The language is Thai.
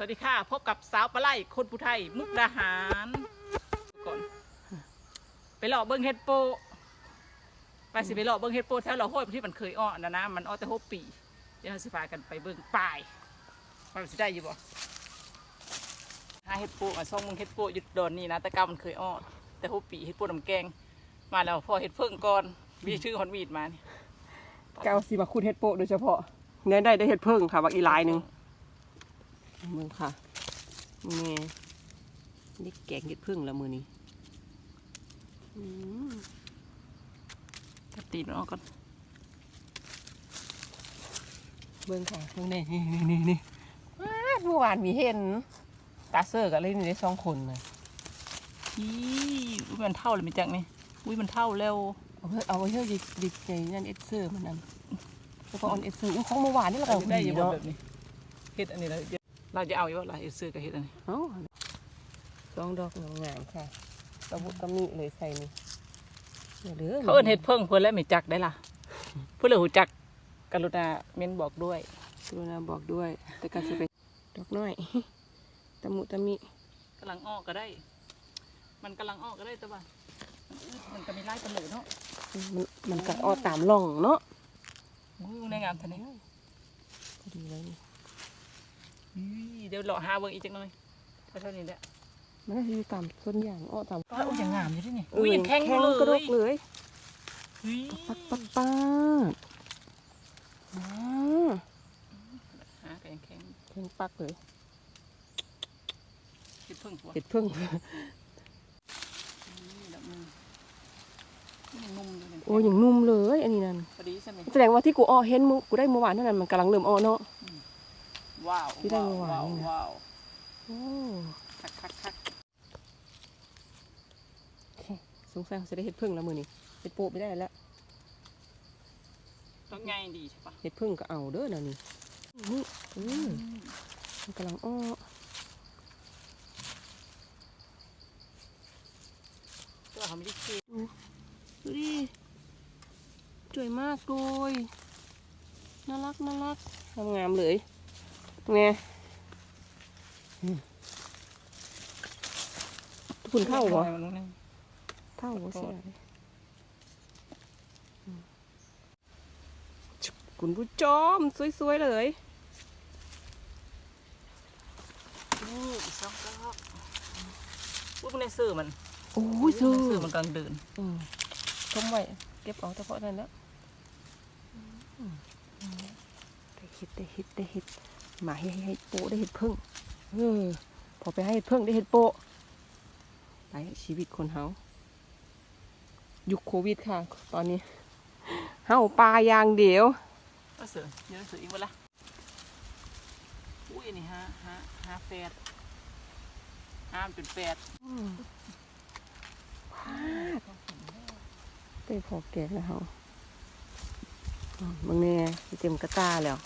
สวัสดีค่ะ พบกับสาวปลาไหลคนผู้ไทย มุกดาหารก่อนไปหลอกเบิ้งเฮ็ดโปไปสิไปหลอกเบิ้งเฮ็ดโปแถวเราโห้อยที่มันเคยอ้อนะนะมันอ้อแต่หกปีเดี๋ยวเราสิพากันไปเบิ้งป่ายว่าสิได้อยู่บ่หาเฮ็ดโปมาซ่องเบิ้งเฮ็ดโปหยุดโดนนี่นะแต่ก้ามันเคยอ้อแต่หกปีเฮ็ดโปน้ำแกง มาแล้วพอเฮ็ดเพิ่งก่อนมีชื่อฮอนมีดมานี่แกเอาสีมาคูดเห็ดโปโดยเฉพาะเนื้อได้ได้เห็ดเพิ่งค่ะบักอีหลายหนึ่ง มึงค่ะมึงแม่นี่แกงเห็ดเพิ่งแล้วมือนี้อืมตัดตีนมันออกก่อนเบิ่งค่ะเบิ่งนี่นี่นี่นี่นี่ว้าดเมื่อวานมีเห็น ตาเซอร์กับเล่นอยู่ในสองคนเลยอีอุ้ยมันเท่าเลยมิจังนี่อุ้ยมันเท่าแล้วเอาเพื่อเอาไว้เพื่อดิดิใจนั่นเอสเซอร์มันนั่นแล้วก็ออนเอสเซอร์อุ้ยของเมื่อวานนี่เราเราเอาได้ดีอยังเนาะแบบนี้เฮ็ดอันนี้แล้ว เราจะเอาอยู่ว่าเราเฮ็ดซื้อกับเฮ็ดอันนี้เอ้าสองดอกงามๆค่ะตะบุตะมีเลยใส่นี่อย่าเหลือเขาเอิ้นเฮ็ดเพิ่งเพิ่นแล้วไม่จักได้ล่ะเพื่อเลยหูจักกรุณาเม้นบอกด้วยกรุณาบอกด้วย แต่การสิเป็นดอกน้อยตะมุตะมิกำลังออกก็ได้ มันกำลังออกก็ได้แต่ว่ามันอึดมันก็มีไล่กันเลยเนาะมันมันก็ออตามร่องเนาะอุ้ยในงามทันนี้พอดีเลยนี่อุ้ย เดี๋ยวรอหาเบิ่งอีกจักหน่อยเท่านี้แหละมันก็คือตามต้นอย่างออตามก็อุ้ยยังงามอยู่ที่นี่เอุ้ยยังแข็งอยู่กระเลดยกเลยอุ้ยปักปักปักอ่าหาก็ยังแข็งแข็งปักเลยเฮ็ดเพิ่งกว่าเห็ดพึ่งนี่ดอกหนึงนี่ยังนุ่มอยู่นี่โอ้ยอย่างนุ่มเลย อันนี้นั่นพอดีใช่ไหมแสดงว่าที่กูอ้อเห็นมึงกูได้เมื่อวานเท่านั้นมันกำลังเริ่มอ้อเนาะ ว้าวที่ได้เมื่อวานว้าวนี่นะว้าวโอ้คักคักคักสงสัยเขาจะได้เห็ดพึ่งแล้วมือนี้เห็ดโปะไม่ได้แล้วต้องง่ายดีใช่ปะเห็ดพึ่งก็เอาเด้อเดี๋ยวนี้นี่อืมมันกำลังอ้อตัวเขาไม่ได้เก็บดูดิสวยมากเลยน่ารักน่ารักทำงามเลย ไงอืมคุณเท่าเหรอมันนู่นนี่เท่าเหรอเสียอืมคุณผู้ชมสวยๆเลยนี่อีกสองดอกปุ๊บในเสื้อมัน โอ้ยซื้อในเสื้อมันกำลังเดินอืมชมไว้เก็บเอาเฉพาะนั้นแล้วอืมได้เห็ดได้เห็ดได้เห็ดห มาให้ให้โปะได้เห็ดพึ่งเออพอไปให้เห็ดพึ่งได้เห็ดโปะไปชีวิตคนเฮายุคโควิดค่ะ ตอนนี้เฮาปลาอย่างเดียวก็เสือเยอะเสืออีกเวละอุ้ยอันนี่ฮะฮะฮะแปดห้ามเป็นแปดอืมได้พอแก่แล้วเฮาอืมบางแน่สิเต็มกระตาแล้ว